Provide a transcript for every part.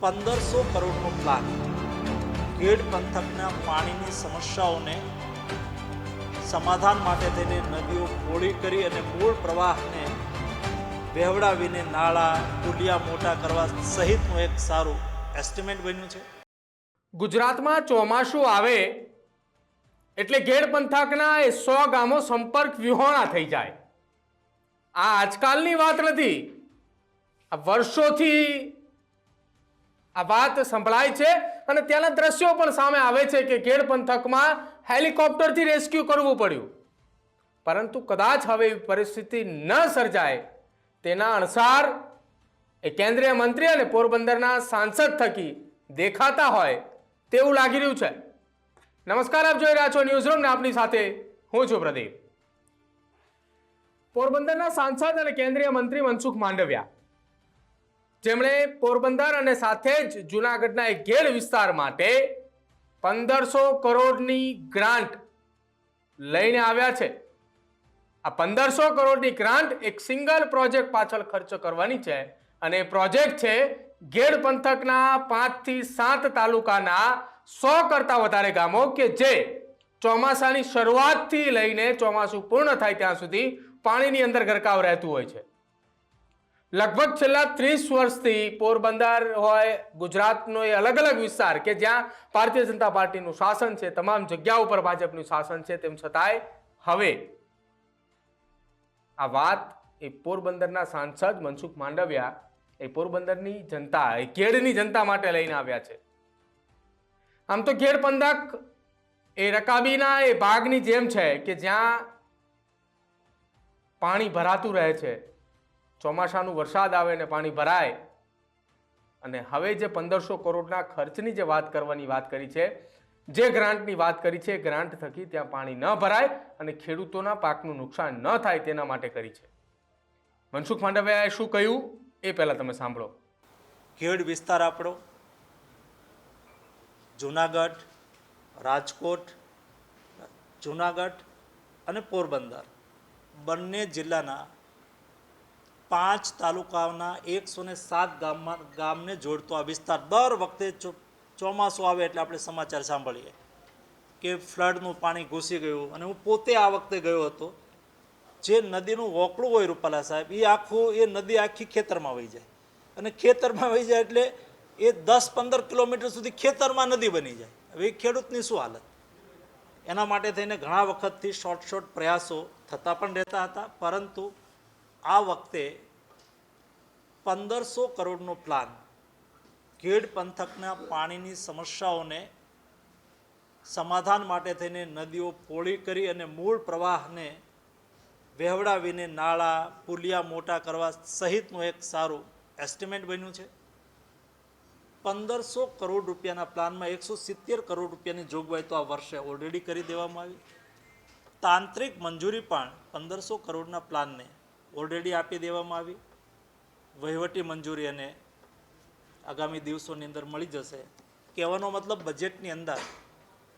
પંદરસો કરોડનો પ્લાન. ગેડ પંથકના પાણીની સમસ્યાઓને સમાધાન માટે થઈને નદીઓ પોળી કરી અને મૂળ પ્રવાહને વહેવડાવીને નાળા પુલિયા મોટા કરવા સહિતનું એક સારું એસ્ટિમેટ બન્યું છે. ગુજરાતમાં ચોમાસું આવે એટલે ગેડ પંથકના એ સો ગામો સંપર્ક વિહોણા થઈ જાય. આ આજકાલની વાત નથી. આ વર્ષોથી આ વાત સંભળાય છે અને ત્યાંના દ્રશ્યો પણ સામે આવે છે કે ગેડ પંથકમાં હેલિકોપ્ટરથી રેસ્ક્યુ કરવું પડ્યું. પરંતુ કદાચ હવે એવી પરિસ્થિતિ ન સર્જાય. તેના અનુસાર એ કેન્દ્રીય મંત્રી અને પોરબંદરના સાંસદ થકી દેખાતા હોય તેવું લાગી રહ્યું છે. નમસ્કાર, આપ જોઈ રહ્યા છો ન્યૂઝરૂમને આપની સાથે હું છું પ્રદીપ. પોરબંદરના સાંસદ અને કેન્દ્રીય મંત્રી મનસુખ માંડવિયા. જેમણે પોરબંદર અને સાથે જ જુનાગઢના એક ગેડ વિસ્તાર માટે પંદરસો કરોડની ગ્રાન્ટ લઈને આવ્યા છે. આ પંદરસો કરોડની ગ્રાન્ટ એક સિંગલ પ્રોજેક્ટ પાછળ ખર્ચ કરવાની છે અને પ્રોજેક્ટ છે ગેડ પંથકના પાંચથી સાત તાલુકાના સો કરતાં વધારે ગામો કે જે ચોમાસાની શરૂઆતથી લઈને ચોમાસું પૂર્ણ થાય ત્યાં સુધી પાણીની અંદર ગરકાવ રહેતું હોય છે. લગભગ છેલ્લા ત્રીસ વર્ષથી પોરબંદર હોય, ગુજરાતનો એ અલગ અલગ વિસ્તાર કે જ્યાં ભારતીય જનતા પાર્ટીનું શાસન છે, તમામ જગ્યા ઉપર ભાજપનું શાસન છે, તેમ છતાંય હવે આ વાત એ પોરબંદરના સાંસદ મનસુખ માંડવિયા એ પોરબંદરની જનતા, એ ઘેડની જનતા માટે લઈને આવ્યા છે. આમ તો ઘેડ પંથક એ રકાબીના એ ભાગની જેમ છે કે જ્યાં પાણી ભરાતું રહે છે. ચોમાસાનું વરસાદ આવે ને પાણી ભરાય. અને હવે જે પંદરસો કરોડના ખર્ચની જે વાત કરવાની વાત કરી છે, જે ગ્રાન્ટની વાત કરી છે, ગ્રાન્ટ થકી ત્યાં પાણી ન ભરાય અને ખેડૂતોના પાકનું નુકસાન ન થાય તેના માટે કરી છે. મનસુખ માંડવિયાએ શું કહ્યું? એ પહેલાં તમે સાંભળો. ખેડ વિસ્તાર આપણો, જુનાગઢ, રાજકોટ, જુનાગઢ અને પોરબંદર બંને જિલ્લાના પાંચ તાલુકાના એકસો ને સાત ગામમાં ગામને જોડતો આ વિસ્તાર દર વખતે ચોમાસું આવે એટલે આપણે સમાચાર સાંભળીએ કે ફ્લડનું પાણી ઘૂસી ગયું અને હું પોતે આ વખતે ગયો હતો. જે નદીનું વોકળું હોય રૂપાલા સાહેબ એ આખું એ નદી આખી ખેતરમાં વહી જાય. અને ખેતરમાં વહી જાય એટલે એ દસ પંદર કિલોમીટર સુધી ખેતરમાં નદી બની જાય. હવે એ ખેડૂતની શું હાલત? એના માટે થઈને ઘણા વખતથી શોર્ટ શોર્ટ પ્રયાસો થતા પણ રહેતા હતા, પરંતુ આ વખતે પંદરસો કરોડનો પ્લાન ખેડ પંથકના પાણીની સમસ્યાઓને સમાધાન માટે થઈને નદીઓ પોળી કરી અને મૂળ પ્રવાહને વહેવડાવીને નાળા, પુલિયા મોટા કરવા સહિતનું એક સારું એસ્ટિમેટ બન્યું છે. પંદરસો કરોડ રૂપિયાના પ્લાનમાં એકસો સિત્તેર કરોડ રૂપિયાની જોગવાઈ તો આ વર્ષે ઓલરેડી કરી દેવામાં આવી. તાંત્રિક મંજૂરી પણ પંદરસો કરોડના પ્લાનને ઓલરેડી આપી દેવામાં આવી. વહીવટી મંજૂરી અને આગામી દિવસોની અંદર મળી જશે. કહેવાનો મતલબ બજેટની અંદર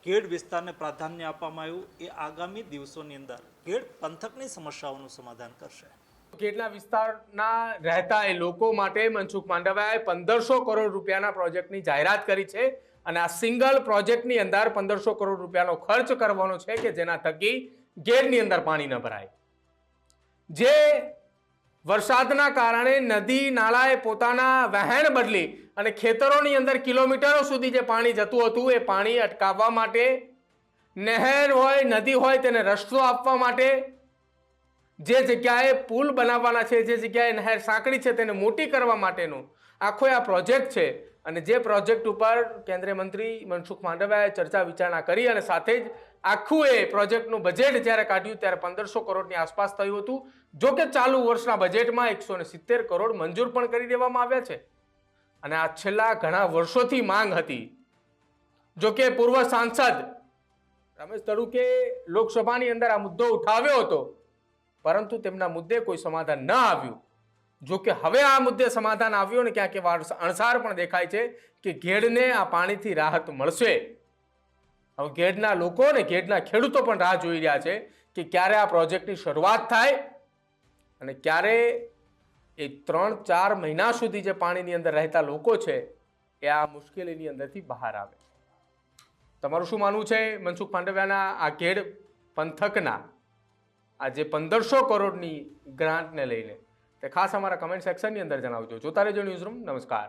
ગેડ વિસ્તારને પ્રાધાન્ય આપવામાં આવ્યું. એ આગામી દિવસોની અંદર ખેડ પંથકની સમસ્યાઓનું સમાધાન કરશે. કેટલા વિસ્તારના રહેતા એ લોકો માટે મનસુખ માંડવિયાએ પંદરસો કરોડ રૂપિયાના પ્રોજેક્ટની જાહેરાત કરી છે અને આ સિંગલ પ્રોજેક્ટની અંદર પંદરસો કરોડ રૂપિયાનો ખર્ચ કરવાનો છે કે જેના થકી ગેરની અંદર પાણી ન ભરાય. જે વરસાદના કારણે નદી નાળાએ પોતાના વહેણ બદલી અને ખેતરોની અંદર કિલોમીટરો સુધી જે પાણી જતું હતું એ પાણી અટકાવવા માટે, નહેર હોય, નદી હોય તેને રસ્તો આપવા માટે, જે જગ્યાએ પુલ બનાવવાના છે, જે જગ્યાએ નહેર સાંકડી છે તેને મોટી કરવા માટેનું આખો આ પ્રોજેક્ટ છે. અને જે પ્રોજેક્ટ ઉપર કેન્દ્રીય મંત્રી મનસુખ માંડવિયાએ ચર્ચા વિચારણા કરી અને સાથે જ આખું એ પ્રોજેક્ટનું બજેટ જ્યારે કાઢ્યું ત્યારે પંદરસો કરોડની આસપાસ થયું હતું. જો કે ચાલુ વર્ષના બજેટમાં એકસો ને સિત્તેર કરોડ મંજૂર પણ કરી દેવામાં આવ્યા છે. અને આ છેલ્લા ઘણા વર્ષોથી માંગ હતી. જો કે પૂર્વ સાંસદ રમેશ તડુકે લોકસભાની અંદર આ મુદ્દો ઉઠાવ્યો હતો. પરંતુ તેમના મુદ્દે કોઈ સમાધાન ન આવ્યું. જો કે હવે આ મુદ્દે સમાધાન આવ્યું ને ક્યાંક અણસાર પણ દેખાય છે કે ઘેડને આ પાણીથી રાહત મળશે. હવે ગેડના લોકો અને ગેડના ખેડૂતો પણ રાહ જોઈ રહ્યા છે કે ક્યારે આ પ્રોજેક્ટની શરૂઆત થાય અને ક્યારે એ ત્રણ, ચાર મહિના સુધી જે પાણીની અંદર રહેતા લોકો છે એ આ મુશ્કેલીની અંદરથી બહાર આવે. તમારું શું માનવું છે મનસુખ માંડવિયાના આ ઘેડ પંથકના આ જે પંદરસો કરોડની ગ્રાન્ટને લઈને? તે ખાસ અમારા કમેન્ટ સેક્શનની અંદર જણાવજો. જોતા રહેજો ન્યૂઝ રૂમ નમસ્કાર.